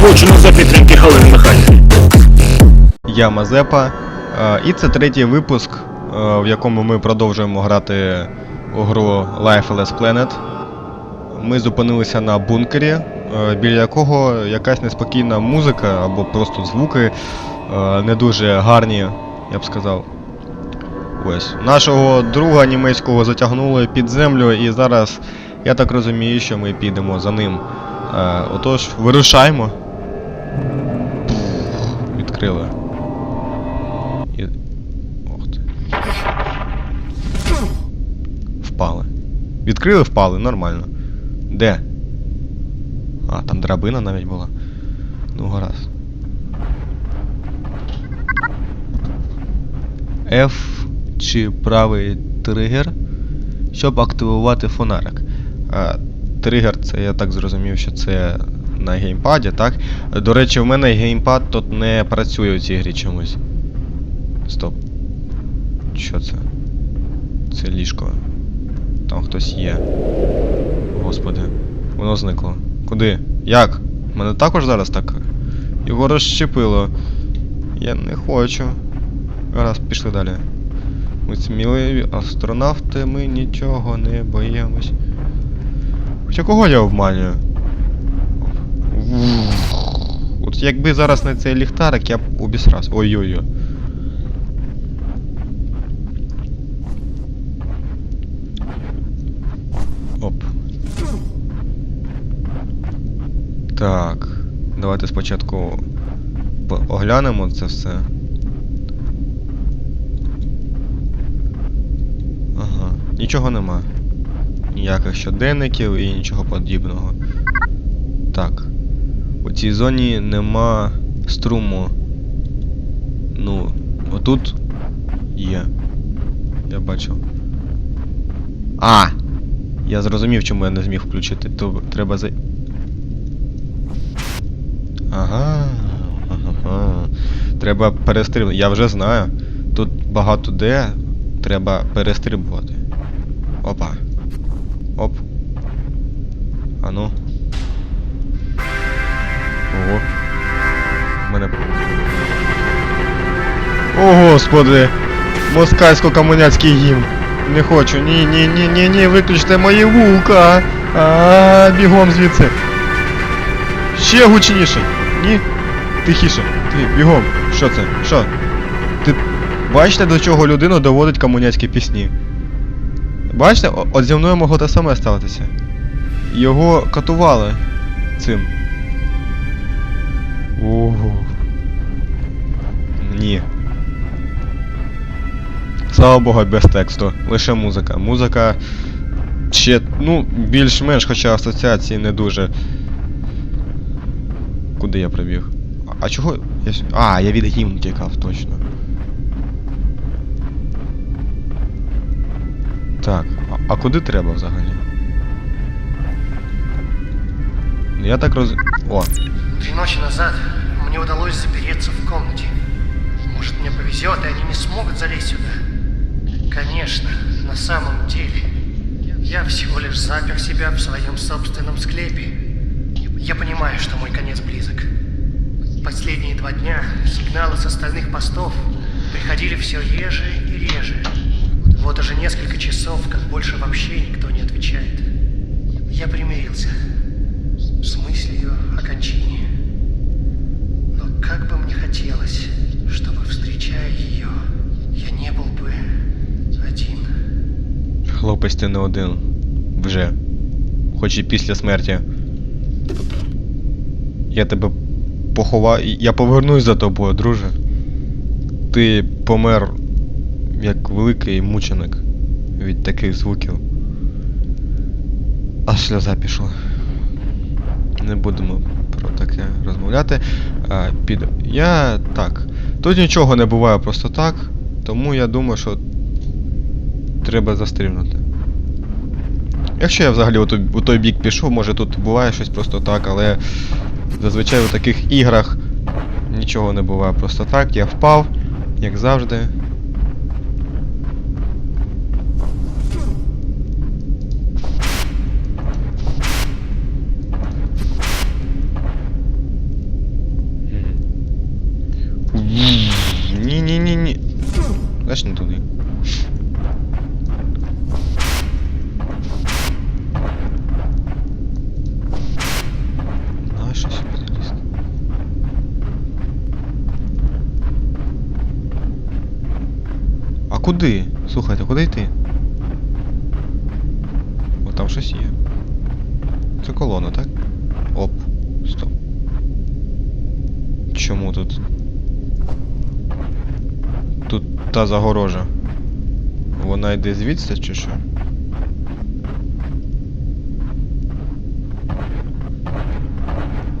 злочину за підтримки Галини Михайлівни. Я Мазепа, е, і це третій випуск, е, в якому ми продовжуємо грати у гру Life Less Planet. Ми зупинилися на бункері, е, біля якого якась неспокійна музика або просто звуки не дуже гарні, я б сказав. Ось. Нашого друга німецького затягнули під землю, і зараз я так розумію, що ми підемо за ним. Отож, вирушаймо. Відкрили. І... Ох ти. Впали. Відкрили, впали, нормально. Де? А, там драбина навіть була. Ну, гаразд. F чи правий тригер, щоб активувати фонарик. А, тригер, це я так зрозумів, що це на геймпаді, так? До речі, в мене геймпад тут не працює у цій грі чомусь. Стоп. Що це? Це ліжко. Там хтось є. Господи. Воно зникло. Куди? Як? Мене також зараз так. Його розщепило. Я не хочу. Раз, пішли далі. Ми сміливі астронавти, ми нічого не боїмось. Хоча кого я обманюю? От якби зараз не цей ліхтарик, я б обісрався. Ой-ой-ой. Оп. Так. Давайте спочатку оглянемо це все. Ага. Нічого нема. Ніяких щоденників і нічого подібного. Так. У цій зоні нема струму. Ну, отут є. Я бачив. А! Я зрозумів, чому я не зміг включити. То треба за. Ага. ага. Треба перестрибнути. Я вже знаю. Тут багато де треба перестрибувати. Опа. Оп. А ну. Ого. Мене. О, господи! Москальсько-комуняцький гімн. Не хочу. Ні, ні, ні, ні, ні, виключте мої вука. А, бігом звідси. Ще гучніше. Ні? Тихіше. Ти, бігом. Що це? Що? Ти бачите, до чого людину доводить комуняцькі пісні? Бачите, от зі мною могло те саме статися. Його катували цим. Ого. Ні. Слава Богу, без тексту. Лише музика. Музика ще, ну, більш-менш, хоча асоціації не дуже. Куди я прибіг? А, а чого? Я... А, я від гімн тікав, точно. Так, а, а куди треба взагалі? Ну, Я так роз... О, Три ночи назад мне удалось запереться в комнате. Может, мне повезет, и они не смогут залезть сюда. Конечно, на самом деле, я всего лишь запер себя в своем собственном склепе. Я понимаю, что мой конец близок. Последние два дня сигналы с остальных постов приходили все реже и реже. Хлопець ти не один. Вже. Хоч і після смерті. Я тебе поховаю. Я повернусь за тобою, друже. Ти помер як великий мученик від таких звуків. Аж сльоза пішла. Не будемо про таке розмовляти. А, під... Я так. Тут нічого не буває просто так, тому я думаю, що треба застрибнути. Якщо я взагалі у той, у той бік пішов, може тут буває щось просто так, але зазвичай у таких іграх нічого не буває просто так. Я впав, як завжди. Ні-ні-ні-ні. Знаєш, не туди. Куди? Слухайте, куди йти? О, там щось є. Це колона, так? Оп. Стоп. Чому тут? Тут та загорожа. Вона йде звідси чи що?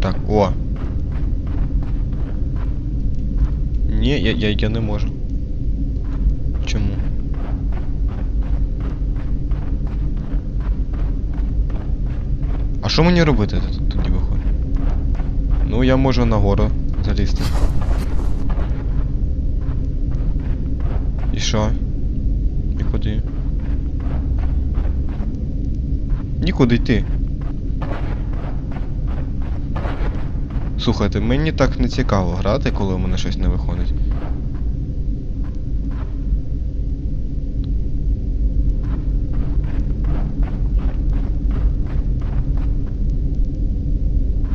Так, о. Ні, я, я, я не можу. Чому? А що мені робити тут тоді виходить? Ну, я можу нагору залізти. І що? І куди? Нікуди йти. Слухайте, мені так не цікаво грати, коли у мене щось не виходить.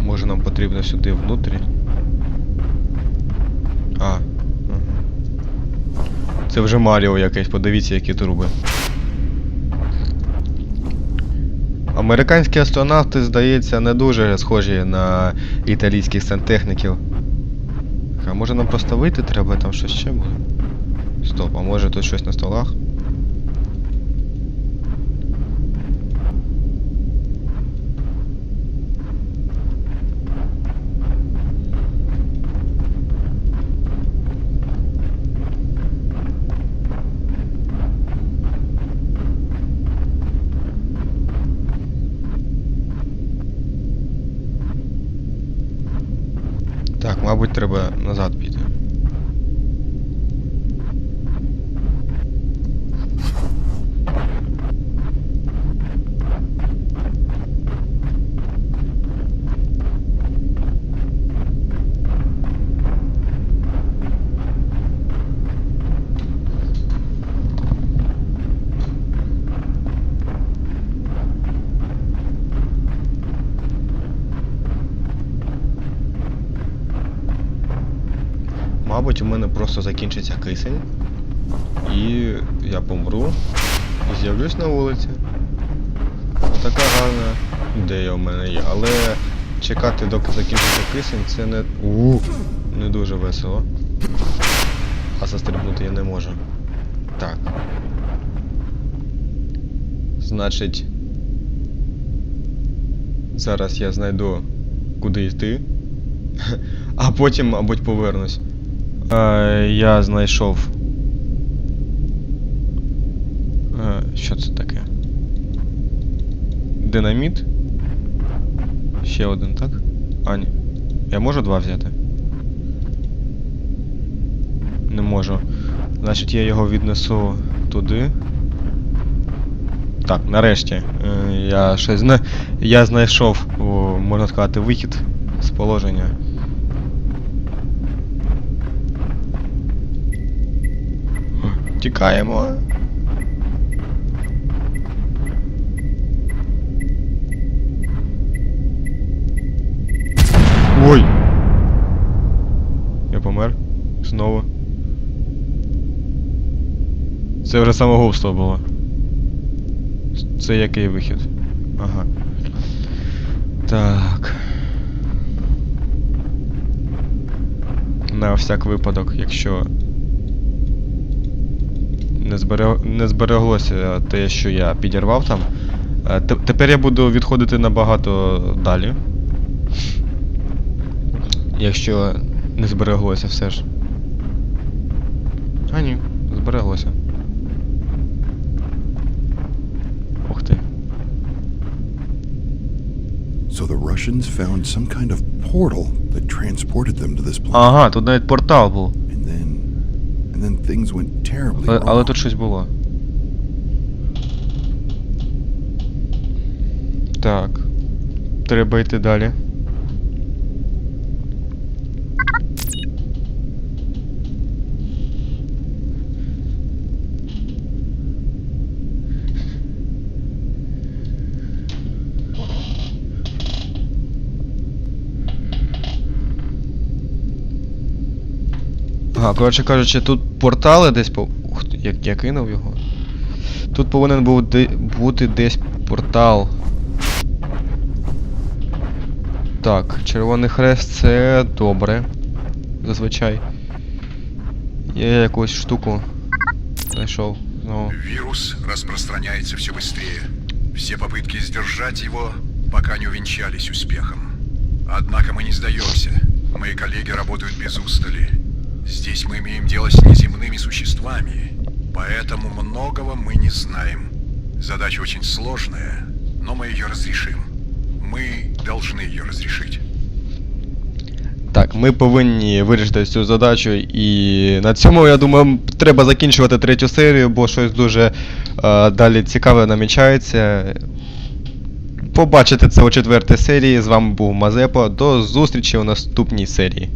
Може нам потрібно сюди внутрі? А. Це вже Маріо якесь, подивіться, які труби. Американські астронавти, здається, не дуже схожі на італійських сантехніків. А може нам просто вийти треба, там щось ще буде? Стоп, а може тут щось на столах? Так, мабуть, треба назад піти. Мабуть, у мене просто закінчиться кисень. І я помру. І з'явлюсь на вулиці. Така гарна ідея у мене є. Але чекати, доки закінчиться кисень, це не. У, не дуже весело. А застрибнути я не можу. Так. Значить. Зараз я знайду куди йти. А потім, мабуть, повернусь. Е, я знайшов. Е, що це таке? Динаміт. Ще один, так? А, ні. Я можу два взяти? Не можу. Значить, я його віднесу туди. Так, нарешті. Е, я щось зна... Я знайшов, можна сказати, вихід з положення. Тікаємо. Ой! Я помер. Знову. Це вже самогубство було. Це який вихід? Ага. Так. На всяк випадок, якщо не, зберег... не збереглося те, що я підірвав там. Е, Тепер я буду відходити набагато далі. Якщо не збереглося все ж. А ні, збереглося. Ух ти. So the Russians found some kind of portal that transported them to this planet. Ага, тут навіть портал був. And then and then things went terribly Але, але wrong. тут щось було. Так. Треба йти далі. Ага, коротше кажучи, тут портали десь по. Ух ти, як я кинув його. Тут повинен був де... бути десь портал. Так, червоний хрест це добре. Зазвичай. Я якусь штуку знайшов. Ну. Вирус распространяется все быстрее. Все попытки сдержать его пока не увенчались успехом. Однако мы не сдаемся. Мои коллеги работают без устали. Здесь мы имеем дело с неземными существами, поэтому многого мы не знаем. Задача очень сложная, но мы ее разрешим. Мы должны ее разрешить. Так, ми повинні вирішити цю задачу, і на цьому, я думаю, треба закінчувати третю серію, бо щось дуже е, далі цікаве намічається. Побачите це у четвертій серії. З вами був Мазепа. До зустрічі у наступній серії.